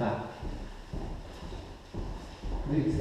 Tak. Wyjdź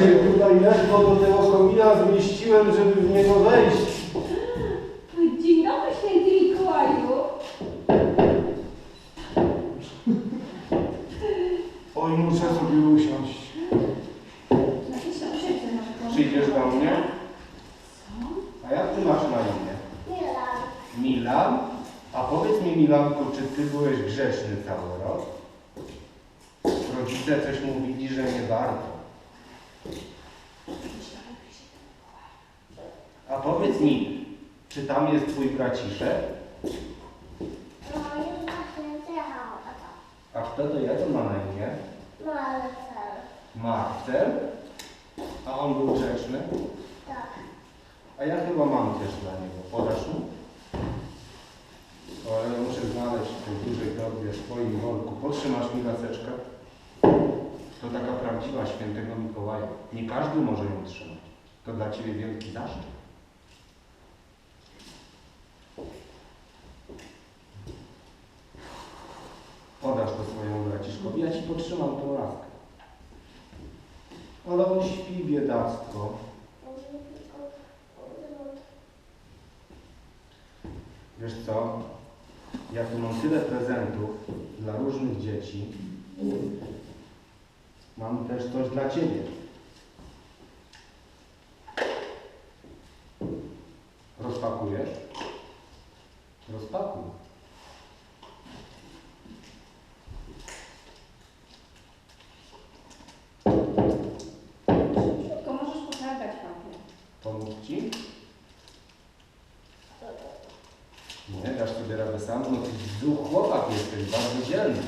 się tutaj ledwo do tego komina zmieściłem, żeby w niego wejść. Dzień dobry, święty Mikołaju. Oj, muszę sobie usiąść. Tam może Przyjdziesz do mnie? Co? A jak ty masz na imię? Milan? A powiedz mi Milanku, czy ty byłeś grzeczny cały rok? Rodzice coś mówili, że nie warto. A powiedz mi, czy tam jest twój braciszek? A kto to jak ma na imię? Marcel? A on był grzeczny? A ja chyba mam też dla niego. Podasz mu? O, ale ja muszę znaleźć w tej dużej torbie w swoim worku. Potrzymasz mi laseczkę? To taka prawdziwa świętego Mikołaja. Nie każdy może ją trzymać. To dla Ciebie wielki zaszczyt. Podasz to swojemu braciszkowi, ja Ci potrzymam tą laskę. Ale on śpi, biedactwo. Wiesz co? Ja tu mam tyle prezentów dla różnych dzieci. Mam też coś dla Ciebie. Rozpakujesz? Rozpakuj. Tylko możesz potargać papier. Pomóc Ci? Nie, dasz sobie radę sam? No ty duch chłopak jesteś, bardzo dzielny.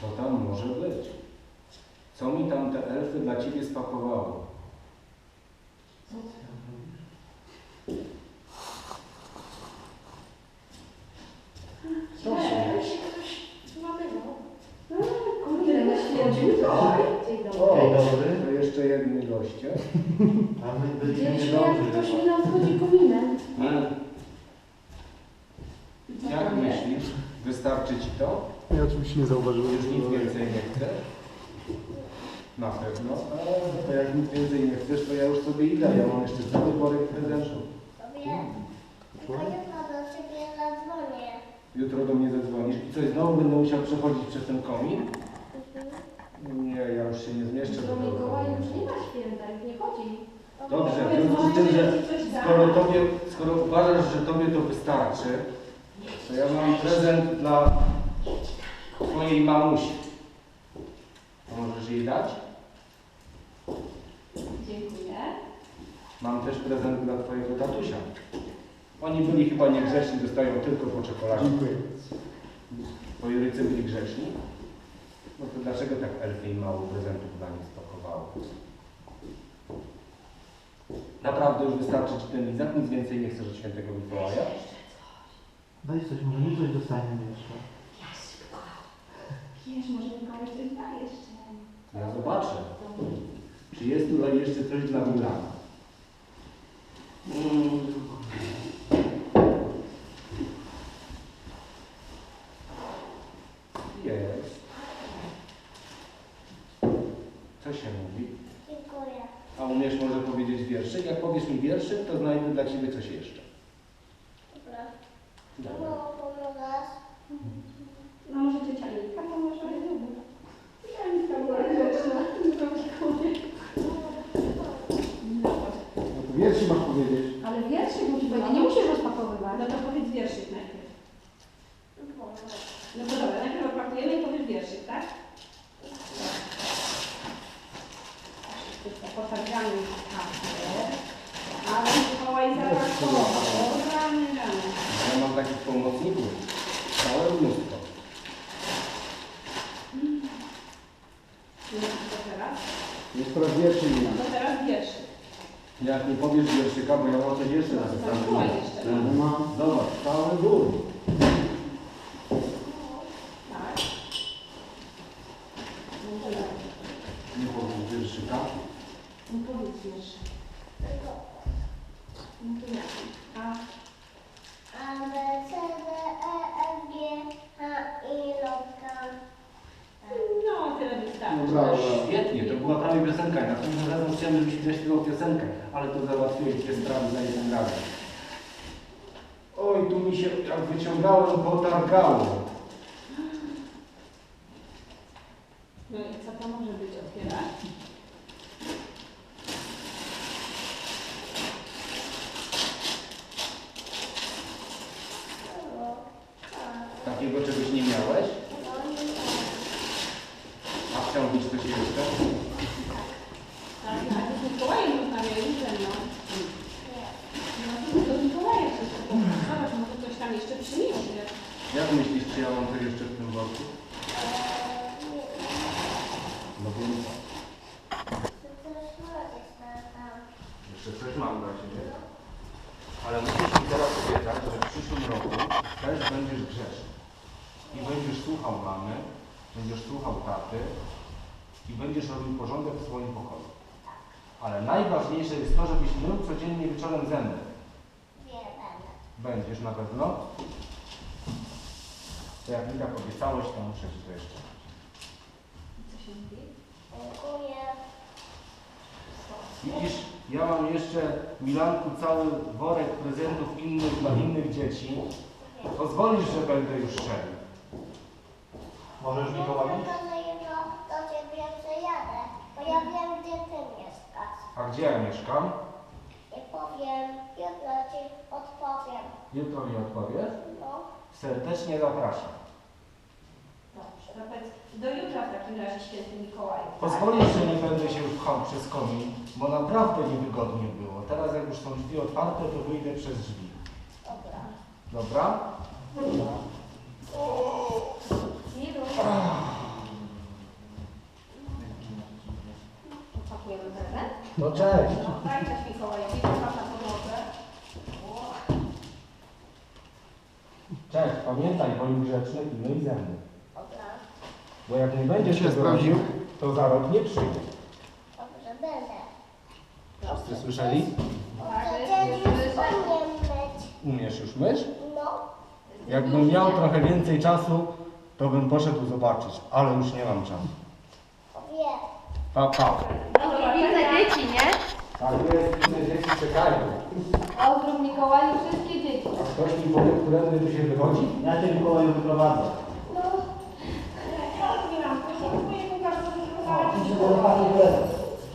Co tam może być? Co mi tam te elfy dla Ciebie spakowały? Co ty tam robisz? Proszę. się ktoś złamywał. Kurde, na świecił. Dzień O, Dzień dobry. to jeszcze jedni goście. A my byliśmy Widzieliśmy, jak ktoś mi nadchodzi kominem. Mm. Co Jak jest? myślisz? Wystarczy Ci to? Ja oczywiście nie zauważyłem. Już nic więcej nie chcesz? Na pewno. A, to jak nic więcej nie chcesz, to ja już sobie idę. Ja mam jeszcze cały worek prezentów. Jutro do mnie zadzwonisz i coś znowu będę musiał przechodzić przez ten komin? Nie, ja już się nie zmieszczę do Mikołaja już nie ma święta, już nie chodzi. Dobrze, w związku z tym, że skoro, tobie, skoro uważasz, że tobie to wystarczy, to ja mam prezent dla twojej mamusi. To możesz jej dać? Dziękuję. Mam też prezent dla twojego tatusia. Oni byli chyba niegrzeczni, dostają tylko po czekoladzie. Dziękuję. Twoi rodzice byli grzeczni? No to dlaczego tak elfy im mało prezentów dla nich spakowało? Naprawdę już wystarczy ci ten lizak? Nic więcej nie chcesz od świętego Mikołaja? Daj coś, może my coś dostaniemy jeszcze. Wiesz, może Mikołaj coś da jeszcze. Ja zobaczę. Czy jest tutaj jeszcze coś dla Milana? Mm. Jest. Co się mówi? Dziękuję. A umiesz może powiedzieć wierszyk? Jak powiesz mi wierszyk, to znajdę dla Ciebie coś jeszcze. Dobra. Dobra. Mamo, pomagasz? No może ciocia Litka pomoże? Ja Litka była grzeczna. To Mikołaj. No, No to wierszy masz powiedzieć. Ale wierszyk musi powiedzieć, nie musisz rozpakowywać. No to powiedz wierszyk najpierw. No to dobra, najpierw opakujemy i powiesz wierszyk, tak? Potargamy papier. Ale Mikołaj zaatakował. O, rany, rany. Ja mam takich pomocników. Całe mnóstwo. No i co teraz? Jest po raz wierszy nie No to teraz wierszyk. Jak nie powiesz wierszyka, bo ja mam coś jeszcze Mikołaj zasadzie. jeszcze. No ma. Zobacz, cały gór. Nie powiesz wierszyka. No powiedz wierszyk. Tylko No to jaki? A, A, B, C, D, E, F, G, H, I, J, K. no tyle wystarczy. No brawo. Była prawie piosenka. Ja następnym razem chciałem, żebyś śpiewał piosenkę, ale to załatwiłeś dwie sprawy za jednym razem. Oj, tu mi się, jak wyciągałem, potargało. No i co to może być otwierać? Takiego czegoś nie miałeś? No, nie tak. A chciał być coś jeszcze? Tak, a ty z Mikołajem rozmawiałeś ze mną. Nie. No to do Mikołaja wszystko powiedz. Zobacz, może coś tam jeszcze przyniesie. Jak myślisz, czy ja mam coś jeszcze w tym worku? Eee, nie. No więc Ty też możesz tam. jeszcze coś mam dla Ciebie. Ale musisz mi teraz obiecać, że w przyszłym roku też będziesz grzeszny. I będziesz słuchał mamy, będziesz słuchał taty i będziesz robił porządek w swoim pokoju. Ale najważniejsze jest to, żebyś mył codziennie wieczorem zęby. Nie będę. Będziesz na pewno? To jak mi tak obiecałeś, to muszę ci to jeszcze. Co się mówi? Dziękuję. Widzisz, ja mam jeszcze, Milanku, cały worek prezentów innych dla innych dzieci. Pozwolisz, że będę już szedł. Możesz Ja Mikołaju? tylko, że jutro do ciebie przyjadę, bo ja wiem, gdzie ty mieszkasz. A gdzie ja mieszkam? I powiem, jutro ci odpowiem. Jutro mi odpowiesz? No. Serdecznie zapraszam. Powiedz, do jutra w takim razie święty Mikołaju. tak? Pozwolisz, że nie będę się pchał przez komin, bo naprawdę niewygodnie było. Teraz jak już są drzwi otwarte, to wyjdę przez drzwi. Dobra. Dobra? Nie rób. Pakujemy prezent. No cześć. No, daj Mikołajowi, popatrz na. Cześć, pamiętaj, bądź grzeczny i myj zęby. Bo jak nie będziesz się sprawdził. to za rok nie przyjdzie. Dobrze, będę. Wszyscy słyszeli? Umiesz już myć? No. Jakbym miał trochę więcej czasu, to bym poszedł zobaczyć, ale już nie mam czasu. Wiem. Pa, pa. No Inne dzieci, nie? Tak jest, inne dzieci czekają. Ozdrów Mikołaju wszystkie dzieci. A ktoś mi powie, którędy tu się wychodzi? Ja cię Mikołaju wyprowadzę. No. Otwieram, podziękuję, pokaż, co mi Idź do lekarza